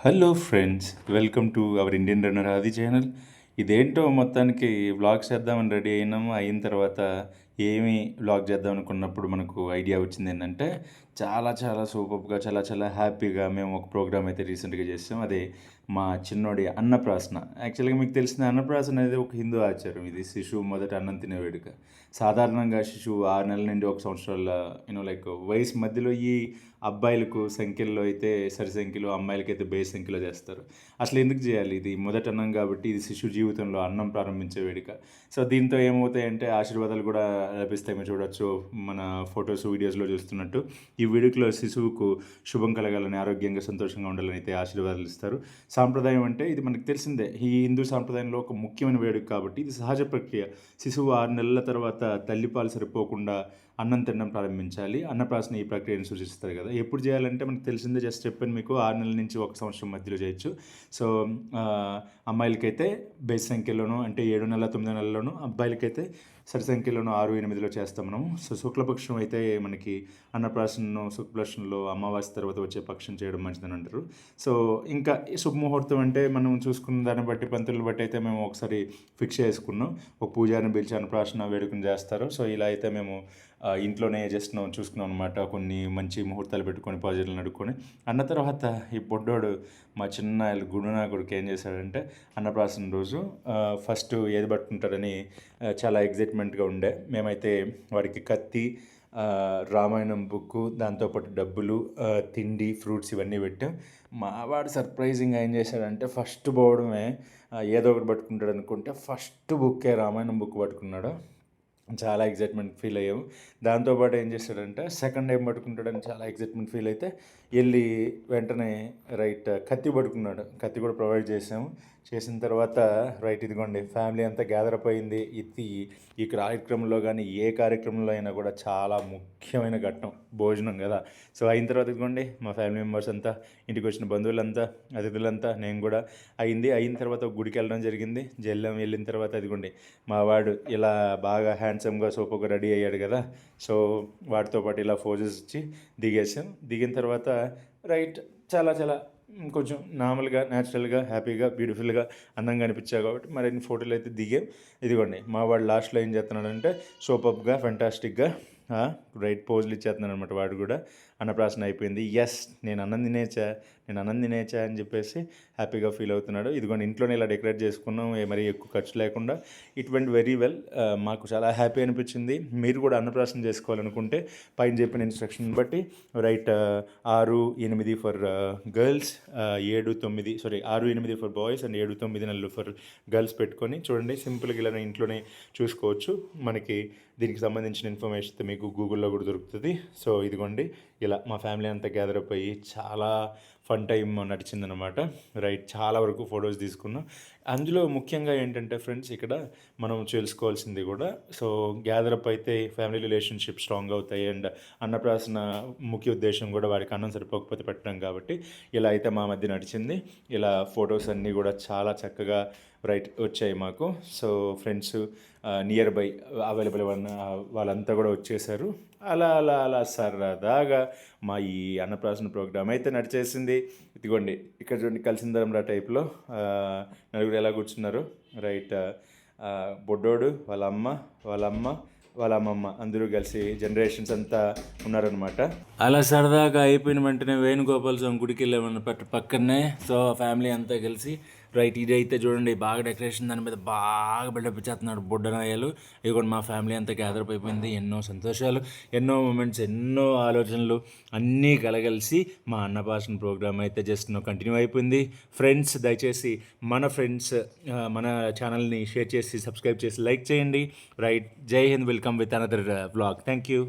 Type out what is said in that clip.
Hello friends welcome to our Indian runner Aadi channel ఇదేంటో మొత్తానికి vlog చేద్దామని ready అయినాము. అయిన తర్వాత ఏమి వ్లాగ్ చేద్దాం అనుకున్నప్పుడు మనకు ఐడియా వచ్చింది ఏంటంటే చాలా చాలా సూపర్గా చాలా చాలా హ్యాపీగా మేము ఒక ప్రోగ్రామ్ అయితే రీసెంట్గా చేసాం. అదే మా చిన్నోడి అన్నప్రాసన. యాక్చువల్గా మీకు తెలిసిన అన్నప్రాసన అనేది ఒక హిందూ ఆచారం. ఇది శిశువు మొదట అన్నం తినే వేడుక. సాధారణంగా శిశువు ఆరు నెలల నుండి ఒక సంవత్సరాల యూనో లైక్ వయసు మధ్యలో ఈ అబ్బాయిలకు సంఖ్యల్లో అయితే సరి సంఖ్యలో అమ్మాయిలకి అయితే బేస్ సంఖ్యలో చేస్తారు. అసలు ఎందుకు చేయాలి ఇది? మొదట అన్నం కాబట్టి ఇది శిశు జీవితంలో అన్నం ప్రారంభించే వేడుక. సో దీంతో ఏమవుతాయంటే ఆశీర్వాదాలు కూడా లభిస్తాయి మీరు చూడొచ్చు మన ఫొటోస్ వీడియోస్లో చూస్తున్నట్టు. ఈ వేడుకలో శిశువుకు శుభం కలగాలని ఆరోగ్యంగా సంతోషంగా ఉండాలని అయితే ఆశీర్వాదాలు ఇస్తారు. సాంప్రదాయం అంటే ఇది మనకు తెలిసిందే. ఈ హిందూ సాంప్రదాయంలో ఒక ముఖ్యమైన వేడుక కాబట్టి ఇది సహజ ప్రక్రియ. శిశువు ఆరు నెలల తర్వాత తల్లిపాలు సరిపోకుండా అన్నం తినడం ప్రారంభించాలి. అన్నప్రాసన ఈ ప్రక్రియను సూచిస్తారు కదా. ఎప్పుడు చేయాలంటే మనకు తెలిసిందే జస్ట్ చెప్పాను మీకు ఆరు నెలల నుంచి ఒక సంవత్సరం మధ్యలో చేయొచ్చు. సో అమ్మాయిలకైతే బేస్ సంఖ్యలోనూ అంటే ఏడు నెలల తొమ్మిది నెలల్లోనూ అబ్బాయిలకైతే సరి సంఖ్యలోనూ ఆరు ఎనిమిదిలో చేస్తాం మనం సో శుక్లపక్షం అయితే మనకి అన్నప్రాసనను శుక్లపక్షంలో అమావాస్య తర్వాత వచ్చే పక్షం చేయడం మంచిదని అంటారు. సో ఇంకా ఈ శుభముహూర్తం అంటే మనం చూసుకున్న దాన్ని బట్టి పంతులు బట్టి అయితే మేము ఒకసారి ఫిక్స్ చేసుకున్నాం. ఒక పూజారిని పిలిచి అన్నప్రాసన వేడుకను చేస్తారు. సో ఇలా అయితే మేము ఇంట్లోనే జస్ట్ చూసుకున్నాం అనమాట కొన్ని మంచి ముహూర్తాలు పెట్టుకొని పాజిటివ్లు నడుకొని అన్న తర్వాత ఈ బొడ్డోడు మా చిన్న గుడునాకుడికి ఏం చేశాడంటే అన్నప్రాసన రోజు ఫస్ట్ ఏది పట్టుకుంటారని చాలా ఎగ్జైట్మెంట్గా ఉండే. మేమైతే వాడికి కత్తి రామాయణం బుక్ దాంతోపాటు డబ్బులు తిండి ఫ్రూట్స్ ఇవన్నీ పెట్టాం. మా వాడు సర్ప్రైజింగ్గా ఏం చేశాడంటే ఫస్ట్ పోవడమే ఏదో ఒకటి పట్టుకుంటాడు అనుకుంటే ఫస్ట్ బుక్కే రామాయణం బుక్ పట్టుకున్నాడు. చాలా ఎగ్జైట్మెంట్ ఫీల్ అయ్యాము దాంతోపాటు ఏం చేస్తాడంటే సెకండ్ టైం పట్టుకుంటాడని చాలా ఎగ్జైట్మెంట్ ఫీల్ అయితే వెళ్ళి వెంటనే రైట్ కత్తి పట్టుకున్నాడు. కత్తి కూడా ప్రొవైడ్ చేసాము చేసిన తర్వాత రైట్ ఇదిగోండి ఫ్యామిలీ అంతా గ్యాదర్ అప్ అయింది. ఇది ఈ కార్యక్రమంలో కానీ ఏ కార్యక్రమంలో అయినా కూడా చాలా ముఖ్యమైన ఘట్టం భోజనం కదా. సో అయిన తర్వాత ఇదిగోండి మా ఫ్యామిలీ మెంబర్స్ అంతా ఇంటికి వచ్చిన బంధువులంతా అతిథులంతా నేను కూడా అయింది. అయిన తర్వాత గుడికి వెళ్ళడం జరిగింది. జల్లం వెళ్ళిన తర్వాత అదిగోండి మా వాడు ఇలా బాగా హ్యాండ్ హ్యాండ్సమ్గా సూపర్గా రెడీ అయ్యాడు కదా. సో వాటితో పాటు ఇలా ఫోజెస్ ఇచ్చి దిగేసాం దిగిన తర్వాత రైట్ చాలా చాలా కొంచెం నార్మల్గా న్యాచురల్గా హ్యాపీగా బ్యూటిఫుల్గా అందంగా అనిపించాయి కాబట్టి మరిన్ని ఫోటోలు అయితే దిగాం. ఇదిగోండి మా వాడు లాస్ట్లో ఏం చేస్తున్నాడంటే సోపప్గా ఫెంటాస్టిక్గా రైట్ పోజులు ఇచ్చేస్తున్నాడు అనమాట వాడు కూడా. అన్నప్రాసన అయిపోయింది. ఎస్ నేను అన్నం తినేచా నేను అన్నం తినేచా అని చెప్పేసి హ్యాపీగా ఫీల్ అవుతున్నాడు. ఇదిగోండి ఇంట్లోనే ఇలా డెకరేట్ చేసుకున్నాం. మరీ ఎక్కువ ఖర్చు లేకుండా. ఇట్ వెంట్ వెరీ వెల్ మాకు చాలా హ్యాపీ అనిపించింది. మీరు కూడా అన్నప్రాసన చేసుకోవాలనుకుంటే పైన చెప్పిన ఇన్స్ట్రక్షన్ బట్టి రైట్ ఆరు ఎనిమిది ఫర్ గర్ల్స్ ఏడు తొమ్మిది సారీ ఆరు ఎనిమిది ఫర్ బాయ్స్ అండ్ ఏడు తొమ్మిది నెలలు ఫర్ గర్ల్స్ పెట్టుకొని చూడండి. సింపుల్గా ఇలా ఇంట్లోనే చూసుకోవచ్చు. మనకి దీనికి సంబంధించిన ఇన్ఫర్మేషన్ మీకు గూగుల్లో కూడా దొరుకుతుంది. సో ఇదిగోండి ఇలా మా ఫ్యామిలీ అంతా గ్యాదర్ అయిపోయి చాలా ఫన్ టైం నడిచిందనమాట రైట్ చాలా వరకు ఫొటోస్ తీసుకున్నాం. అందులో ముఖ్యంగా ఏంటంటే ఫ్రెండ్స్ ఇక్కడ మనం తెలుసుకోవాల్సింది కూడా సో గ్యాదర్ అప్ అయితే ఫ్యామిలీ రిలేషన్షిప్ స్ట్రాంగ్ అవుతాయి. అండ్ అన్నప్రాసన ముఖ్య ఉద్దేశం కూడా వారికి అన్నం సరిపోకపోతే పెట్టడం కాబట్టి ఇలా అయితే మా మధ్య నడిచింది. ఇలా ఫొటోస్ అన్నీ కూడా చాలా చక్కగా రైట్ వచ్చాయి మాకు. So friends near by available వాళ్ళంతా కూడా వచ్చేసారు. అలా అలా అలా సరదాగా మా ఈ అన్నప్రాసన ప్రోగ్రామ్ అయితే నడిచేసింది. ఇదిగోండి ఇక్కడ చూడండి కలిసిందరంరా టైప్లో నలుగురు ఎలా కూర్చున్నారు? రైట్ బొడ్డోడు వాళ్ళ అమ్మ వాళ్ళ అమ్మ వాళ్ళ అమ్మమ్మ అందరూ కలిసి జనరేషన్స్ అంతా ఉన్నారనమాట అలా సరదాగా అయిపోయిన వెంటనే వేణుగోపాల స్వామి గుడికి వెళ్ళామన్న పక్కనే సో ఫ్యామిలీ అంతా కలిసి రైట్ ఇది అయితే చూడండి బాగా డెకరేషన్ దాని మీద బాగా బిల్డప్ ఇచ్చేస్తున్నాడు బుడ్డనాయాలు. ఇదిగోండి మా ఫ్యామిలీ అంతా గ్యాదర్ అయిపోయింది. ఎన్నో సంతోషాలు ఎన్నో మూమెంట్స్ ఎన్నో ఆలోచనలు అన్నీ కలగలిసి మా అన్నపాసన ప్రోగ్రామ్ అయితే జస్ట్ కంటిన్యూ అయిపోయింది. ఫ్రెండ్స్ దయచేసి మన ఫ్రెండ్స్ మన ఛానల్ని షేర్ చేసి సబ్స్క్రైబ్ చేసి లైక్ చేయండి. Right Jai Hind welcome with another blog thank you